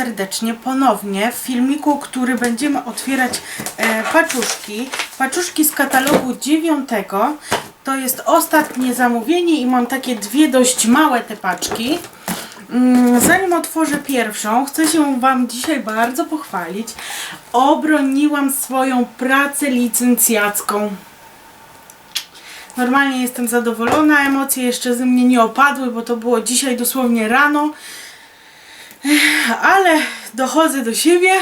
serdecznie ponownie w filmiku, który będziemy otwierać e, paczuszki. Paczuszki z katalogu dziewiątego. To jest ostatnie zamówienie i mam takie dwie dość małe te paczki. Mm, Zanim otworzę pierwszą, chcę się Wam dzisiaj bardzo pochwalić. Obroniłam swoją pracę licencjacką. Normalnie jestem zadowolona, emocje jeszcze ze mnie nie opadły, bo to było dzisiaj dosłownie rano. Ale dochodzę do siebie,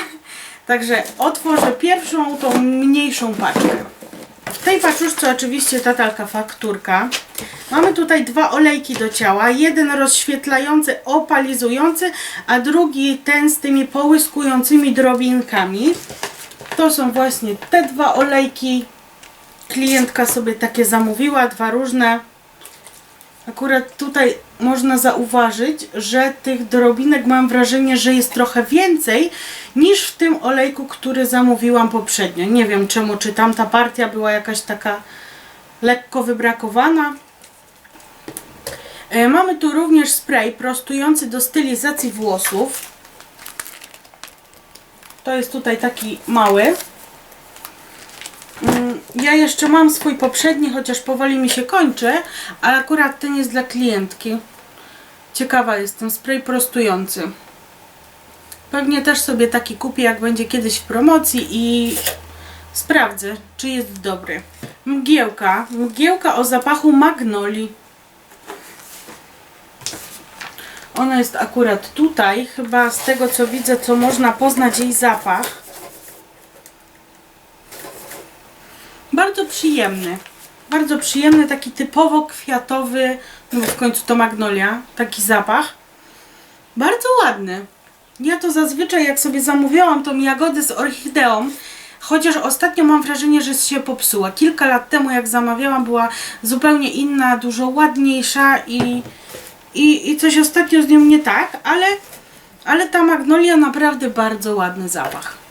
także otworzę pierwszą, tą mniejszą paczkę. W tej paczuszce oczywiście ta taka fakturka. Mamy tutaj dwa olejki do ciała. Jeden rozświetlający, opalizujący, a drugi ten z tymi połyskującymi drobinkami. To są właśnie te dwa olejki. Klientka sobie takie zamówiła, dwa różne. Akurat tutaj można zauważyć, że tych drobinek mam wrażenie, że jest trochę więcej niż w tym olejku, który zamówiłam poprzednio. Nie wiem czemu, czy tamta partia była jakaś taka lekko wybrakowana. E, Mamy tu również spray prostujący do stylizacji włosów. To jest tutaj taki mały. Ja jeszcze mam swój poprzedni, chociaż powoli mi się kończy, ale akurat ten jest dla klientki. Ciekawa jestem, spray prostujący. Pewnie też sobie taki kupię, jak będzie kiedyś w promocji i sprawdzę, czy jest dobry. Mgiełka. Mgiełka o zapachu magnolii. Ona jest akurat tutaj, chyba z tego co widzę, co można poznać jej zapach. Bardzo przyjemny. Bardzo przyjemny, taki typowo kwiatowy, no w końcu to magnolia, taki zapach. Bardzo ładny. Ja to zazwyczaj jak sobie zamówiłam tą jagodę z orchideą, chociaż ostatnio mam wrażenie, że się popsuła. Kilka lat temu jak zamawiałam była zupełnie inna, dużo ładniejsza i, i, i coś ostatnio z nią nie tak, ale, ale ta magnolia naprawdę bardzo ładny zapach.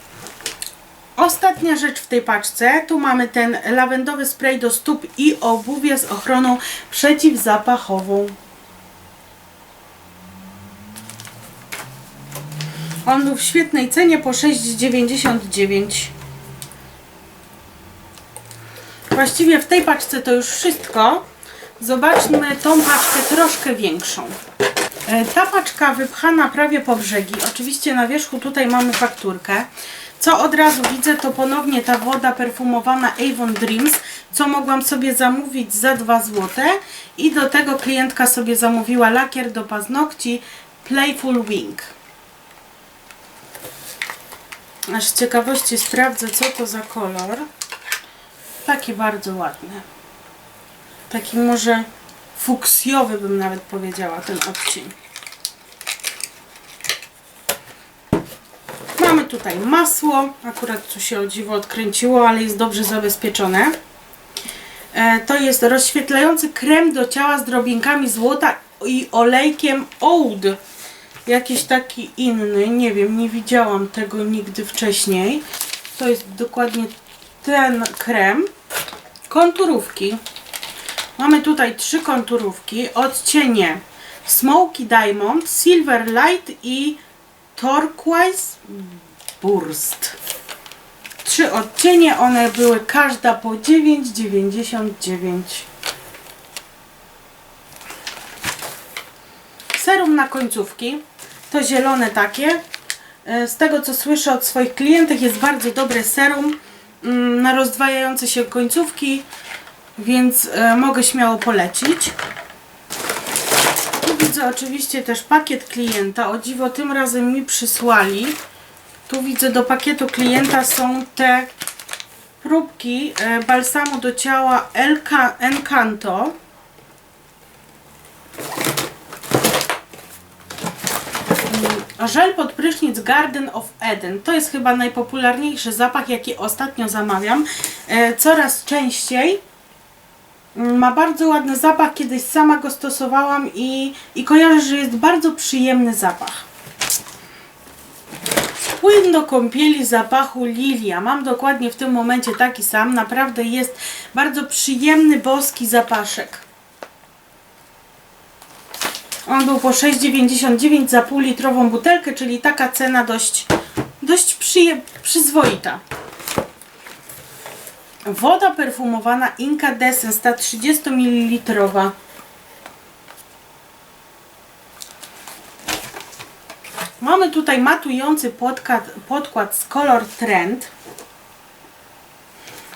Ostatnia rzecz w tej paczce, tu mamy ten lawendowy spray do stóp i obuwia z ochroną przeciwzapachową. On był w świetnej cenie po 6,99. Właściwie w tej paczce to już wszystko. Zobaczmy tą paczkę troszkę większą. E, Ta paczka wypchana prawie po brzegi. Oczywiście na wierzchu tutaj mamy fakturkę. Co od razu widzę, to ponownie ta woda perfumowana Avon Dreams, co mogłam sobie zamówić za 2 zł. I do tego klientka sobie zamówiła lakier do paznokci Playful Wing. Aż z ciekawości sprawdzę, co to za kolor. Taki bardzo ładny. Taki może fuksjowy bym nawet powiedziała ten odcień. Mamy tutaj masło, akurat tu się o dziwo odkręciło, ale jest dobrze zabezpieczone. E, to jest rozświetlający krem do ciała z drobinkami złota i olejkiem Oud. Jakiś taki inny, nie wiem, nie widziałam tego nigdy wcześniej. To jest dokładnie ten krem. Konturówki. Mamy tutaj trzy konturówki, odcienie Smoky Diamond, Silver Light i Turquoise Burst. Trzy odcienie, one były każda po 9,99. Serum na końcówki, to zielone takie. E, Z tego co słyszę od swoich klientek jest bardzo dobre serum mm, na rozdwajające się końcówki, więc e, mogę śmiało polecić. Widzę oczywiście też pakiet klienta. O dziwo tym razem mi przysłali. Tu widzę do pakietu klienta są te próbki e, balsamu do ciała Elka, Encanto. Mm, Żel pod prysznic Garden of Eden. To jest chyba najpopularniejszy zapach, jaki ostatnio zamawiam. E, Coraz częściej. Mm, Ma bardzo ładny zapach, kiedyś sama go stosowałam i, i kojarzę, że jest bardzo przyjemny zapach. Płyn do kąpieli zapachu lilia. Mam dokładnie w tym momencie taki sam. Naprawdę jest bardzo przyjemny, boski zapaszek. On był po 6,99 za pół litrową butelkę, czyli taka cena dość, dość przyzwoita. Woda perfumowana Incandescence, ta 30 ml. Mamy tutaj matujący podkład, podkład z Color Trend.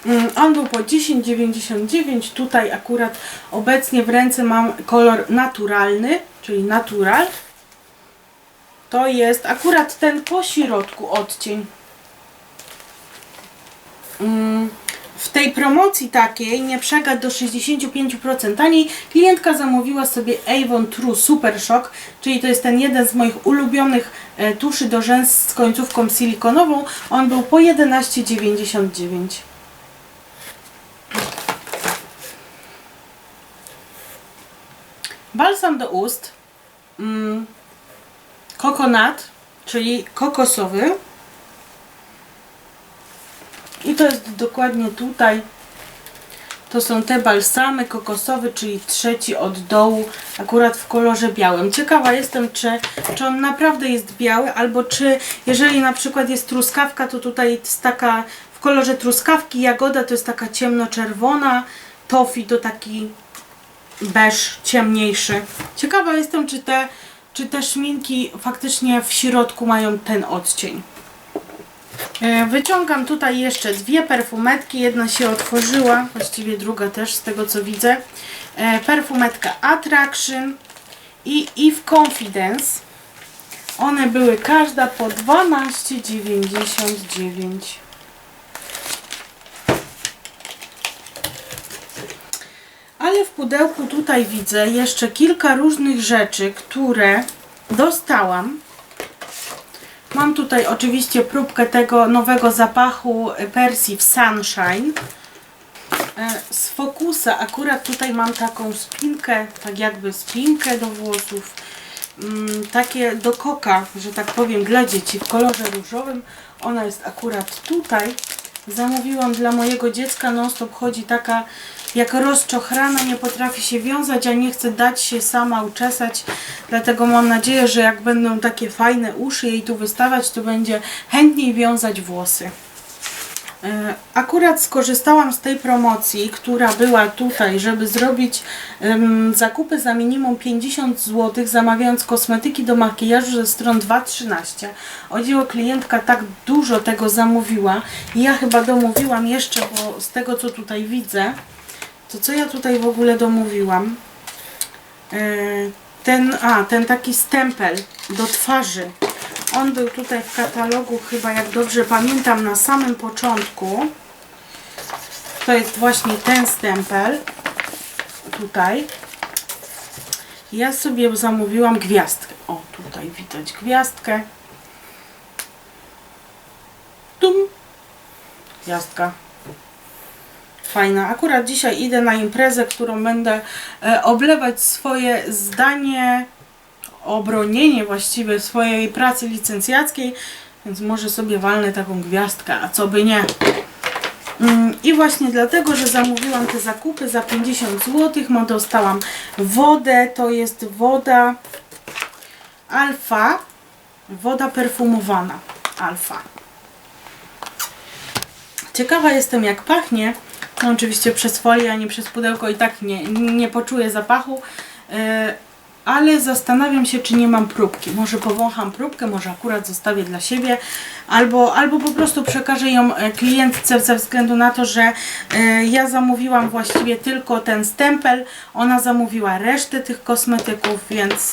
Mm, On był po 10,99. Tutaj akurat obecnie w ręce mam kolor naturalny, czyli natural. To jest akurat ten po środku odcień. Mm, W tej promocji takiej nie przegad do 65% taniej klientka zamówiła sobie Avon True Super Shock, czyli to jest ten jeden z moich ulubionych e, tuszy do rzęs z końcówką silikonową. On był po 11,99. Balsam do ust. Mm, kokonat, czyli kokosowy. I to jest dokładnie tutaj. To są te balsamy kokosowy, czyli trzeci od dołu, akurat w kolorze białym. Ciekawa jestem, czy, czy on naprawdę jest biały, albo czy jeżeli na przykład jest truskawka, to tutaj jest taka w kolorze truskawki, jagoda to jest taka ciemnoczerwona, tofi to taki beż ciemniejszy. Ciekawa jestem, czy te, czy te szminki faktycznie w środku mają ten odcień. E, Wyciągam tutaj jeszcze dwie perfumetki. Jedna się otworzyła, właściwie druga też z tego co widzę. E, Perfumetka Attraction i Eve Confidence. One były każda po 12,99. Ale w pudełku tutaj widzę jeszcze kilka różnych rzeczy, które dostałam. Mam tutaj oczywiście próbkę tego nowego zapachu Persji w Sunshine. E, Z Focusa akurat tutaj mam taką spinkę, tak jakby spinkę do włosów. Mm, Takie do koka, że tak powiem, dla dzieci w kolorze różowym. Ona jest akurat tutaj. Zamówiłam dla mojego dziecka, non stop chodzi taka jak rozczochrana, nie potrafi się wiązać, a nie chce dać się sama uczesać. Dlatego mam nadzieję, że jak będą takie fajne uszy jej tu wystawać, to będzie chętniej wiązać włosy. E, Akurat skorzystałam z tej promocji, która była tutaj, żeby zrobić em, zakupy za minimum 50 zł, zamawiając kosmetyki do makijażu ze stron 2.13. O dziwo klientka tak dużo tego zamówiła ja chyba domówiłam jeszcze, bo z tego co tutaj widzę, to co ja tutaj w ogóle domówiłam? E, Ten, a, ten taki stempel do twarzy. On był tutaj w katalogu chyba, jak dobrze pamiętam, na samym początku. To jest właśnie ten stempel. Tutaj. Ja sobie zamówiłam gwiazdkę. O, tutaj widać gwiazdkę. Tum. Gwiazdka. Fajna. Akurat dzisiaj idę na imprezę, którą będę e, oblewać swoje zdanie, obronienie właściwie swojej pracy licencjackiej, więc może sobie walnę taką gwiazdkę, a co by nie. Mm, I właśnie dlatego, że zamówiłam te zakupy za 50 zł, dostałam wodę, to jest woda alfa, woda perfumowana alfa. Ciekawa jestem jak pachnie. No oczywiście przez folię, a nie przez pudełko i tak nie, nie poczuję zapachu. Yy, ale zastanawiam się, czy nie mam próbki. Może powącham próbkę, może akurat zostawię dla siebie, albo, albo po prostu przekażę ją e, klientce ze względu na to, że e, ja zamówiłam właściwie tylko ten stempel, ona zamówiła resztę tych kosmetyków, więc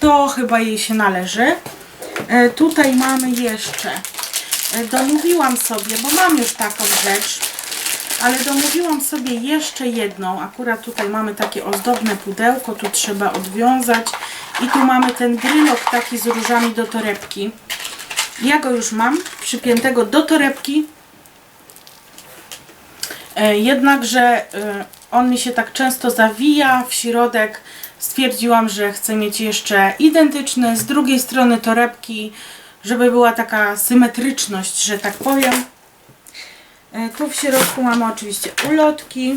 to chyba jej się należy. E, Tutaj mamy jeszcze, e, domówiłam sobie, bo mam już taką rzecz, ale domówiłam sobie jeszcze jedną. Akurat tutaj mamy takie ozdobne pudełko, tu trzeba odwiązać. I tu mamy ten brylok taki z różami do torebki. Ja go już mam, przypiętego do torebki. E, Jednakże e, on mi się tak często zawija w środek. Stwierdziłam, że chcę mieć jeszcze identyczny z drugiej strony torebki, żeby była taka symetryczność, że tak powiem. E, Tu w środku mamy oczywiście ulotki.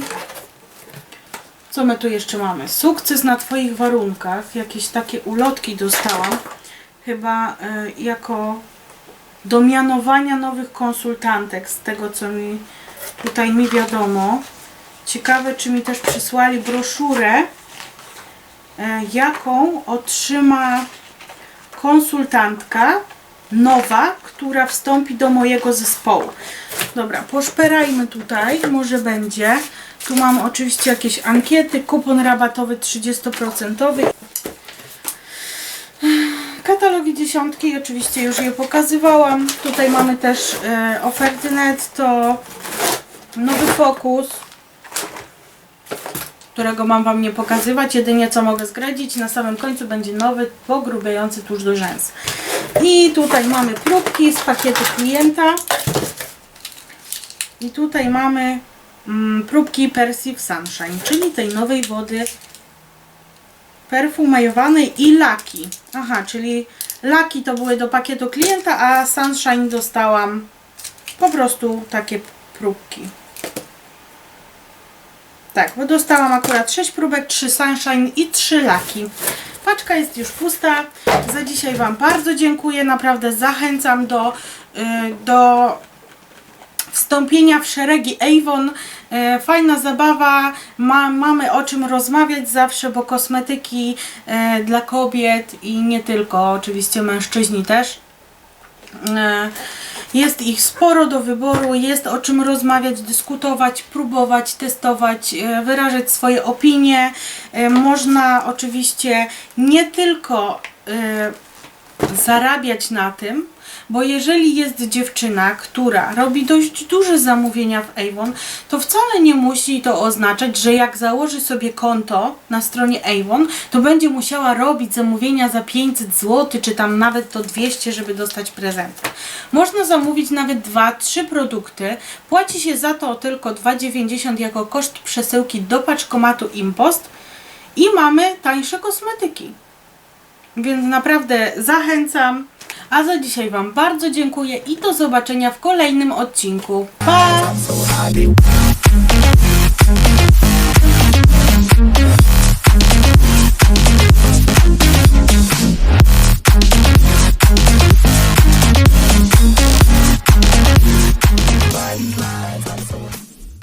Co my tu jeszcze mamy? Sukces na Twoich warunkach. Jakieś takie ulotki dostałam. Chyba y, jako do mianowania nowych konsultantek, z tego co mi tutaj mi wiadomo. Ciekawe, czy mi też przysłali broszurę, y, jaką otrzyma konsultantka nowa, która wstąpi do mojego zespołu. Dobra, poszperajmy tutaj, może będzie. Tu mam oczywiście jakieś ankiety, kupon rabatowy 30%. Katalogi dziesiątki, oczywiście już je pokazywałam. Tutaj mamy też e, oferty netto, nowy fokus, którego mam Wam nie pokazywać. Jedynie co mogę zdradzić, na samym końcu będzie nowy, pogrubiający tuż do rzęs. I tutaj mamy próbki z pakietu klienta. I tutaj mamy mm, próbki Perceive Sunshine, czyli tej nowej wody perfumowanej i laki. Aha, czyli laki to były do pakietu klienta, a Sunshine dostałam po prostu takie próbki. Tak, bo dostałam akurat 6 próbek, 3 Sunshine i 3 laki. Paczka jest już pusta. Za dzisiaj Wam bardzo dziękuję. Naprawdę zachęcam do, y, do wstąpienia w szeregi Avon. E, Fajna zabawa, Ma, mamy o czym rozmawiać zawsze, bo kosmetyki e, dla kobiet i nie tylko, oczywiście mężczyźni też. Jest ich sporo do wyboru, jest o czym rozmawiać, dyskutować, próbować, testować, e, wyrażać swoje opinie. E, Można oczywiście nie tylko e, zarabiać na tym, bo jeżeli jest dziewczyna, która robi dość duże zamówienia w Avon, to wcale nie musi to oznaczać, że jak założy sobie konto na stronie Avon, to będzie musiała robić zamówienia za 500 zł, czy tam nawet to 200, żeby dostać prezent. Można zamówić nawet 2-3 produkty, płaci się za to tylko 2,90 jako koszt przesyłki do paczkomatu Impost i mamy tańsze kosmetyki. Więc naprawdę zachęcam. A za dzisiaj Wam bardzo dziękuję i do zobaczenia w kolejnym odcinku. Pa!